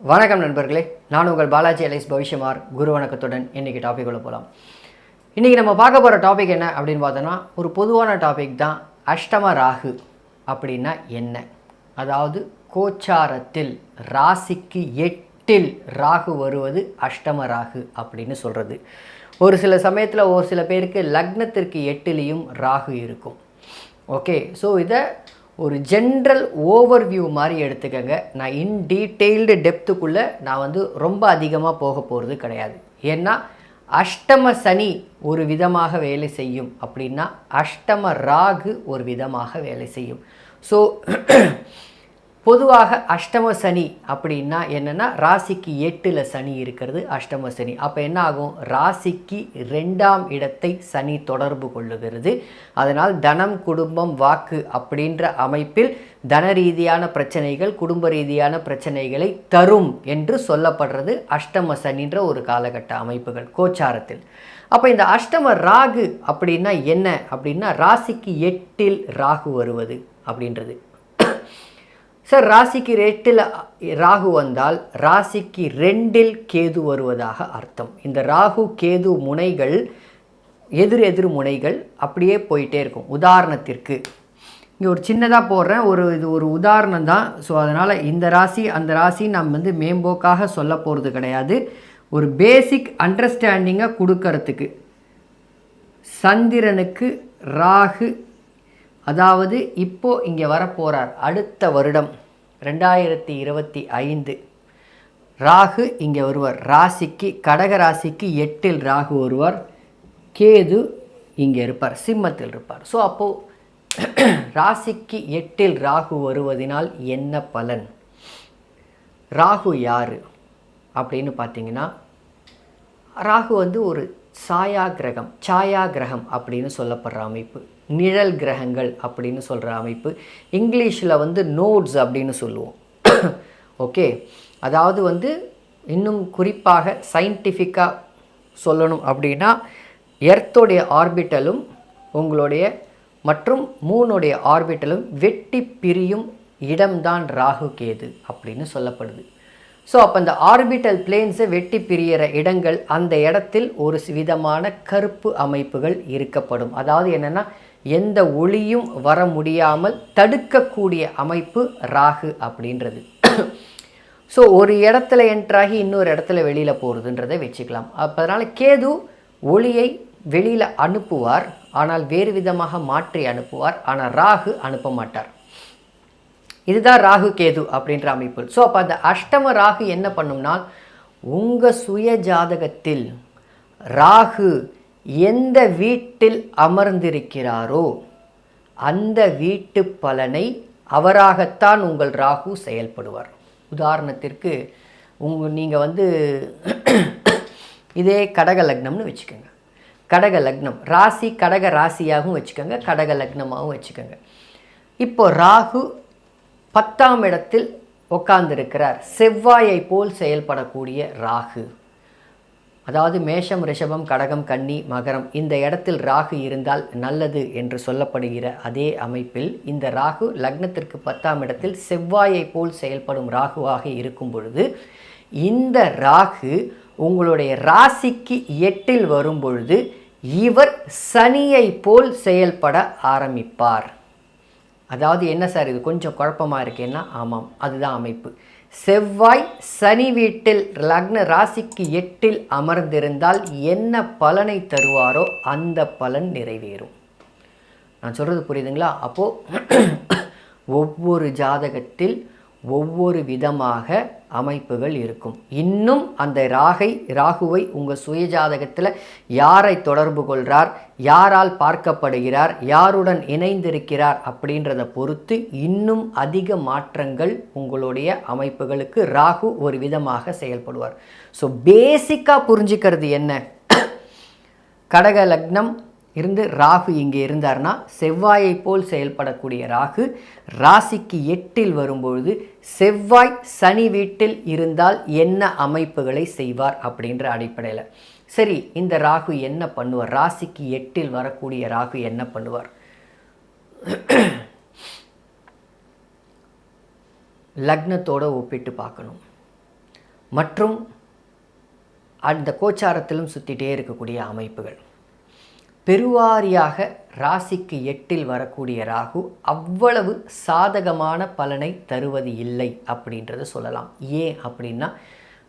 வணக்கம் நண்பர்களே. நான் உங்கள் பாலாஜி அலைஸ் பவிஷ்யமார் குரு வணக்கத்துடன் இன்றைக்கி டாப்பிக்குள்ளே போகலாம் இன்றைக்கி நம்ம பார்க்க போகிற டாபிக் என்ன அப்படின்னு பார்த்தோன்னா ஒரு பொதுவான டாபிக் தான் அஷ்டம ராகு அப்படின்னா என்ன? அதாவது கோச்சாரத்தில் ராசிக்கு எட்டில் ராகு வருவது அஷ்டம ராகு அப்படின்னு சொல்கிறது ஒரு சில சமயத்தில் ஒரு சில பேருக்கு லக்னத்திற்கு எட்டுலேயும் ராகு இருக்கும். ஓகே ஸோ இதை ஒரு ஜென்ரல் ஓவர்வியூ மாதிரி எடுத்துக்கங்க. நான் இன் டீட்டெயில்டு டெப்த்துக்குள்ளே நான் வந்து ரொம்ப அதிகமாக போக போகிறது கிடையாது. ஏன்னா அஷ்டம சனி ஒரு விதமாக வேலை செய்யும் அப்படின்னா அஷ்டம ராகு ஒரு விதமாக வேலை செய்யும். ஸோ பொதுவாக அஷ்டம சனி அப்படின்னா என்னென்னா ராசிக்கு எட்டில் சனி இருக்கிறது அஷ்டம சனி. அப்போ என்ன ஆகும்? ராசிக்கு ரெண்டாம் இடத்தை சனி தொடர்பு கொள்ளுகிறது. அதனால் தனம் குடும்பம் வாக்கு அப்படின்ற அமைப்பில் தன ரீதியான பிரச்சனைகள் குடும்ப ரீதியான பிரச்சனைகளை தரும் என்று சொல்லப்படுறது அஷ்டம சனின்ற ஒரு காலகட்ட அமைப்புகள் கோச்சாரத்தில். அப்போ இந்த அஷ்டம ராகு அப்படின்னா என்ன? அப்படின்னா ராசிக்கு எட்டில் ராகு வருவது அப்படின்றது. சார் ராசிக்கு எட்டில் ராகு வந்தால் ராசிக்கு ரெண்டில் கேது வருவதாக அர்த்தம். இந்த ராகு கேது முனைகள் எதிர் எதிர் முனைகள் அப்படியே போயிட்டே இருக்கும். உதாரணத்திற்கு இங்கே ஒரு சின்னதாக போடுறேன். ஒரு இது ஒரு உதாரணம் தான். ஸோ அதனால் இந்த ராசி அந்த ராசி நம்ம வந்து மேம்போக்காக சொல்ல போகிறது கிடையாது. ஒரு பேசிக் அண்டர்ஸ்டாண்டிங்கை கொடுக்கறதுக்கு சந்திரனுக்கு ராகு அதாவது இப்போ இங்கே வரப்போகிறார் அடுத்த வருடம் ரெண்டாயிரத்தி இருபத்தி ஐந்து. ராகு இங்கே வருவார். ராசிக்கு கடக ராசிக்கு எட்டில் ராகு வருவார். கேது இங்கே இருப்பார். சிம்மத்தில் இருப்பார். ஸோ அப்போது ராசிக்கு எட்டில் ராகு வருவதனால் என்ன பலன்? ராகு யார்? அப்படின்னு பார்த்தீங்கன்னா ராகு வந்து ஒரு சாயா கிரகம் சாயா கிரகம் அப்படின்னு சொல்லப்படுற அமைப்பு. நிழல் கிரகங்கள் அப்படின்னு சொல்கிற அமைப்பு. இங்கிலீஷில் வந்து நோட்ஸ் அப்படின்னு சொல்லுவோம். ஓகே அதாவது வந்து இன்னும் குறிப்பாக சயின்டிஃபிக்காக சொல்லணும் அப்படின்னா எர்த்தோடைய ஆர்பிட்டலும் உங்களுடைய மற்றும் மூனுடைய ஆர்பிட்டலும் வெட்டி பிரியும் இடம்தான் ராகு கேது அப்படின்னு சொல்லப்படுது. ஸோ அப்போ அந்த ஆர்பிட்டல் பிளேன்ஸை வெட்டி பிரியிற இடங்கள் அந்த இடத்தில் ஒரு விதமான கருப்பு அமைப்புகள் இருக்கப்படும். அதாவது என்னென்னா எந்த ஒளியும் வர முடியாமல் தடுக்கக்கூடிய அமைப்பு ராகு அப்படின்றது. ஸோ ஒரு இடத்துல என்ட்ராகி இன்னொரு இடத்துல வெளியில் போகிறதுன்றதை வச்சுக்கலாம். அப்போ அதனால் கேது ஒளியை வெளியில் அனுப்புவார் ஆனால் வேறு விதமாக மாற்றி அனுப்புவார் ஆனால் ராகு அனுப்ப மாட்டார். இதுதான் ராகு கேது அப்படின்ற அமைப்பு. ஸோ அப்போ அந்த அஷ்டம ராகு என்ன பண்ணும்னா உங்கள் சுய ஜாதகத்தில் ராகு எந்த வீட்டில் அமர்ந்திருக்கிறாரோ அந்த வீட்டு பலனை அவராகத்தான் உங்கள் ராகு செயல்படுவார். உதாரணத்திற்கு உங்க நீங்கள் வந்து இதே கடக லக்னம்னு வச்சுக்கோங்க. கடக லக்னம் ராசி கடக ராசியாகவும் வச்சுக்கோங்க கடக லக்னமாகவும் வச்சுக்கோங்க. இப்போ ராகு பத்தாம் இடத்தில் உட்கார்ந்திருக்கிறார் செவ்வாயை போல் செயல்படக்கூடிய ராகு. அதாவது மேஷம் ரிஷபம் கடகம் கன்னி மகரம் இந்த இடத்தில் ராகு இருந்தால் நல்லது என்று சொல்லப்படுகிற அதே அமைப்பில் இந்த ராகு லக்னத்திற்கு பத்தாம் இடத்தில் செவ்வாயை போல் செயல்படும் ராகுவாக இருக்கும் பொழுது இந்த ராகு உங்களுடைய ராசிக்கு எட்டில் வரும் பொழுது இவர் சனியை போல் செயல்பட ஆரம்பிப்பார். அதாவது என்ன சார் இது? கொஞ்சம் குழப்பமாக இருக்கேன்னா ஆமாம் அதுதான் அமைப்பு. செவ்வாய் சனி வீட்டில் லக்ன ராசிக்கு எட்டில் அமர்ந்திருந்தால் என்ன பலனை தருவாரோ அந்த பலன் நிறைவேறும். நான் சொல்கிறது புரியுதுங்களா? அப்போது ஒவ்வொரு ஜாதகத்தில் ஒவ்வொரு விதமாக அமைப்புகள் இருக்கும். இன்னும் அந்த ராகை ராகுவை உங்கள் சுயஜாதகத்தில் யாரை தொடர்பு கொள்கிறார் யாரால் பார்க்கப்படுகிறார் யாருடன் இணைந்திருக்கிறார் அப்படின்றத பொறுத்து இன்னும் அதிக மாற்றங்கள் உங்களுடைய அமைப்புகளுக்கு ராகு ஒரு விதமாக செயல்படுவார். ஸோ பேசிக்காக புரிஞ்சுக்கிறது என்ன? கடக லக்னம் இருந்து ராகு இங்கே இருந்தார்னா செவ்வாயை போல் செயல்படக்கூடிய ராகு ராசிக்கு எட்டில் வரும்பொழுது செவ்வாய் சனி வீட்டில் இருந்தால் என்ன அமைப்புகளை செய்வார் அப்படின்ற அடிப்படையில். சரி இந்த ராகு என்ன பண்ணுவார்? ராசிக்கு எட்டில் வரக்கூடிய ராகு என்ன பண்ணுவார்? லக்னத்தோடு ஒப்பிட்டு பார்க்கணும். மற்றும் அந்த கோச்சாரத்திலும் சுற்றிட்டே இருக்கக்கூடிய அமைப்புகள். பெருவாரியாக ராசிக்கு எட்டில் வரக்கூடிய ராகு அவ்வளவு சாதகமான பலனை தருவது இல்லை அப்படின்றத சொல்லலாம். ஏன் அப்படின்னா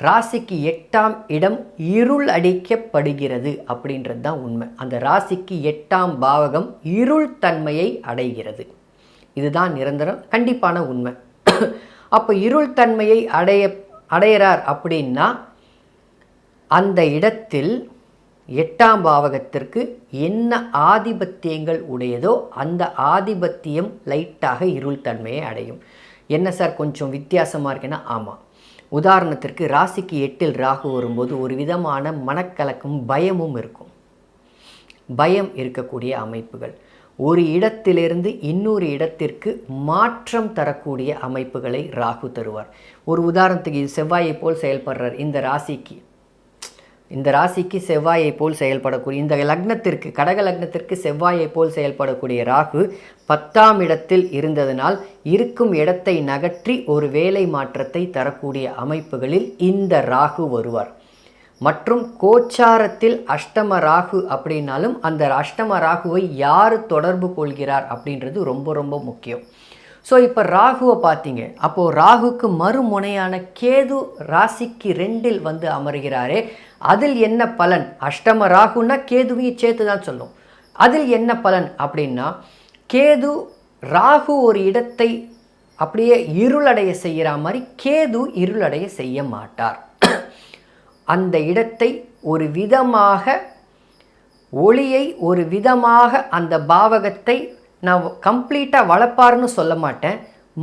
ராசிக்கு எட்டாம் இடம் இருள் அடிக்கப்படுகிறது அப்படின்றது தான் உண்மை. அந்த ராசிக்கு எட்டாம் பாவகம் இருள் தன்மையை அடைகிறது. இதுதான் நிரந்தரம் கண்டிப்பான உண்மை. அப்போ இருள் தன்மையை அடைய அடையிறார் அப்படின்னா அந்த இடத்தில் எட்டாம் பாவகத்திற்கு என்ன ஆதிபத்தியங்கள் உடையதோ அந்த ஆதிபத்தியம் லைட்டாக இருள் தன்மையை அடையும். என்ன சார் கொஞ்சம் வித்தியாசமாக இருக்குன்னா ஆமாம் உதாரணத்திற்கு ராசிக்கு எட்டில் ராகு வரும்போது ஒரு விதமான மனக்கலக்கும் பயமும் இருக்கும். பயம் இருக்கக்கூடிய அமைப்புகள். ஒரு இடத்திலிருந்து இன்னொரு இடத்திற்கு மாற்றம் தரக்கூடிய அமைப்புகளை ராகு தருவார். ஒரு உதாரணத்துக்கு இது செவ்வாயை போல் செயல்படுறார். இந்த ராசிக்கு இந்த ராசிக்கு செவ்வாயை போல் செயல்படக்கூடிய இந்த லக்னத்திற்கு கடக லக்னத்திற்கு செவ்வாயை போல் செயல்படக்கூடிய ராகு பத்தாம் இடத்தில் இருந்ததனால் இருக்கும் இடத்தை நகற்றி ஒரு வேலை மாற்றத்தை தரக்கூடிய அமைப்புகளில் இந்த ராகு வருவார். மற்றும் கோச்சாரத்தில் அஷ்டம ராகு அப்படின்னாலும் அந்த அஷ்டம ராகுவை யார் தொடர்பு கொள்கிறார் அப்படின்றது ரொம்ப ரொம்ப முக்கியம். ஸோ இப்போ ராகுவை பார்த்தீங்க. அப்போது ராகுக்கு மறுமுனையான கேது ராசிக்கு ரெண்டில் வந்து அமர்கிறாரே. அதில் என்ன பலன்? அஷ்டம ராகுன்னா கேதுவையும் சேர்த்து தான் சொல்லும். அதில் என்ன பலன் அப்படின்னா கேது ராகு ஒரு இடத்தை அப்படியே இருளடைய செய்கிற மாதிரி கேது இருளடைய செய்ய மாட்டார். அந்த இடத்தை ஒரு விதமாக ஒளியை ஒரு விதமாக அந்த பாவகத்தை நான் கம்ப்ளீட்டாக வளர்ப்பார்னு சொல்ல மாட்டேன்.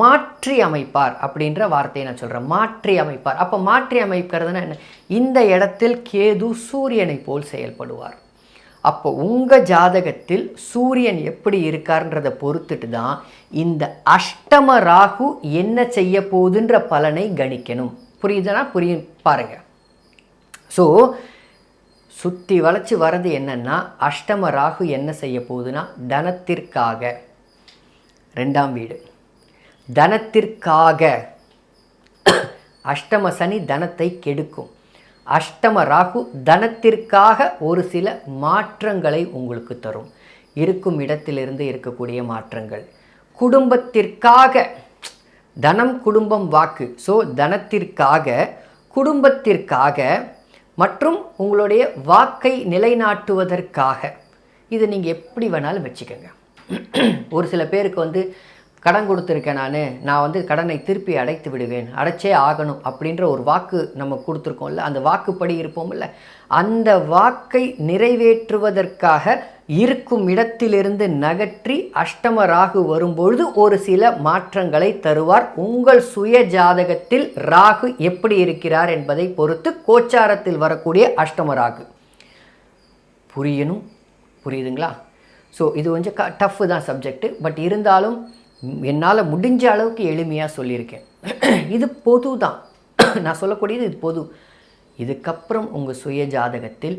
மாற்றி அமைப்பார் அப்படின்ற வார்த்தையை நான் சொல்கிறேன் மாற்றி அமைப்பார் அப்போ மாற்றி அமைக்கிறதுனா என்ன? இந்த இடத்தில் கேது சூரியனை போல் செயல்படுவார். அப்போ உங்கள் ஜாதகத்தில் சூரியன் எப்படி இருக்கார்ன்றதை பொறுத்துட்டு தான் இந்த அஷ்டம ராகு என்ன செய்ய போகுதுன்ற பலனை கணிக்கணும். புரியுதுன்னா புரியும் பாருங்கள் ஸோ சுற்றி வளைச்சி வர்றது என்னென்னா அஷ்டம ராகு என்ன செய்ய போகுதுன்னா தனத்திற்காக. ரெண்டாம் வீடு. தனத்திற்காக. அஷ்டம சனி தனத்தை கெடுக்கும். அஷ்டம ராகு தனத்திற்காக ஒரு சில மாற்றங்களை உங்களுக்கு தரும். இருக்கும் இடத்திலிருந்து இருக்கக்கூடிய மாற்றங்கள். குடும்பத்திற்காக. தனம் குடும்பம் வாக்கு. ஸோ தனத்திற்காக குடும்பத்திற்காக மற்றும் உங்களுடைய வாக்கை நிலைநாட்டுவதற்காக. இது நீங்கள் எப்படி வேணாலும் வச்சுக்கோங்க. ஒரு சில பேருக்கு வந்து கடன் கொடுத்துருக்கேன் நான். நான் வந்து கடனை திருப்பி அடைத்து விடுவேன். அடைச்சே ஆகணும். அப்படின்ற ஒரு வாக்கு நம்ம கொடுத்துருக்கோம்ல அந்த வாக்குப்படி இருப்போம்ல அந்த வாக்கை நிறைவேற்றுவதற்காக இருக்கும் இடத்திலிருந்து நகற்றி அஷ்டம ராகு வரும்பொழுது ஒரு சில மாற்றங்களை தருவார். உங்கள் சுய ஜாதகத்தில் ராகு எப்படி இருக்கிறார் என்பதை பொறுத்து கோச்சாரத்தில் வரக்கூடிய அஷ்டம ராகு. புரியணும்? புரியுதுங்களா? ஸோ இது கொஞ்சம் க டஃப்பு தான் சப்ஜெக்ட்டு பட் இருந்தாலும் என்னால் முடிஞ்ச அளவுக்கு எளிமையாக சொல்லியிருக்கேன். இது பொது தான் நான் சொல்லக்கூடியது இது பொது. இதுக்கப்புறம் உங்கள் சுய ஜாதகத்தில்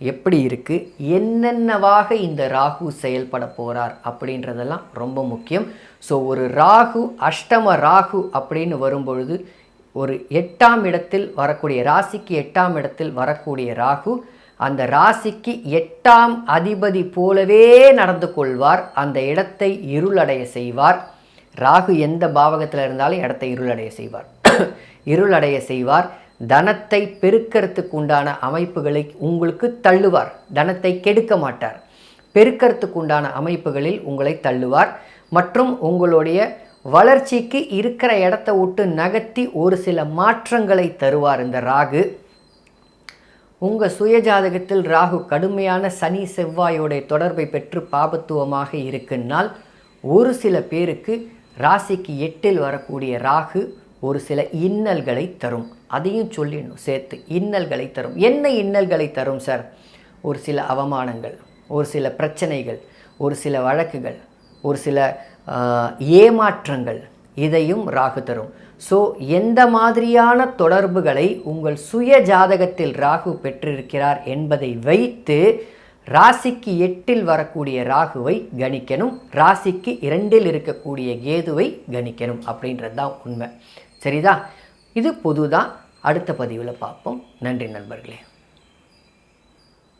எப்படி இருக்குது என்னென்னவாக இந்த ராகு செயல்பட போகிறார் அப்படின்றதெல்லாம் ரொம்ப முக்கியம். ஸோ ஒரு ராகு அஷ்டம ராகு அப்படின்னு வரும்பொழுது ஒரு எட்டாம் இடத்தில் வரக்கூடிய ராசிக்கு எட்டாம் இடத்தில் வரக்கூடிய ராகு அந்த ராசிக்கு எட்டாம் அதிபதி போலவே நடந்து கொள்வார் அந்த இடத்தை இருளடைய செய்வார். ராகு எந்த பாவகத்தில் இருந்தாலும் இடத்தை இருளடைய செய்வார். இருளடைய செய்வார். தனத்தை பெருக்கிறதுக்கு உண்டான அமைப்புகளை உங்களுக்கு தள்ளுவார். தனத்தை கெடுக்க மாட்டார். பெருக்கிறதுக்கு உண்டான அமைப்புகளில் உங்களை தள்ளுவார். மற்றும் உங்களுடைய வளர்ச்சிக்கு இருக்கிற இடத்த விட்டு நகர்த்தி ஒரு சில மாற்றங்களை தருவார் இந்த ராகு. உங்கள் சுயஜாதகத்தில் ராகு கடுமையான சனி செவ்வாயோடைய தொடர்பை பெற்று பாபத்துவமாக இருக்குன்னால் ஒரு சில பேருக்கு ராசிக்கு எட்டில் வரக்கூடிய ராகு ஒரு சில இன்னல்களை தரும். அதையும் சொல்லிடணும் சேர்த்து. இன்னல்களை தரும். என்ன இன்னல்களை தரும் சார்? ஒரு சில அவமானங்கள் ஒரு சில பிரச்சனைகள் ஒரு சில வழக்குகள் ஒரு சில ஏமாற்றங்கள் இதையும் ராகு தரும். ஸோ எந்த மாதிரியான தொடர்புகளை உங்கள் சுய ஜாதகத்தில் ராகு பெற்றிருக்கிறார் என்பதை வைத்து ராசிக்கு எட்டில் வரக்கூடிய ராகுவை கணிக்கணும். ராசிக்கு இரண்டில் இருக்கக்கூடிய கேதுவை கணிக்கணும். அப்படின்றது தான் உண்மை. சரிதா? இது பொது தான் அடுத்த பதிவில் பார்ப்போம். நன்றி நண்பர்களே.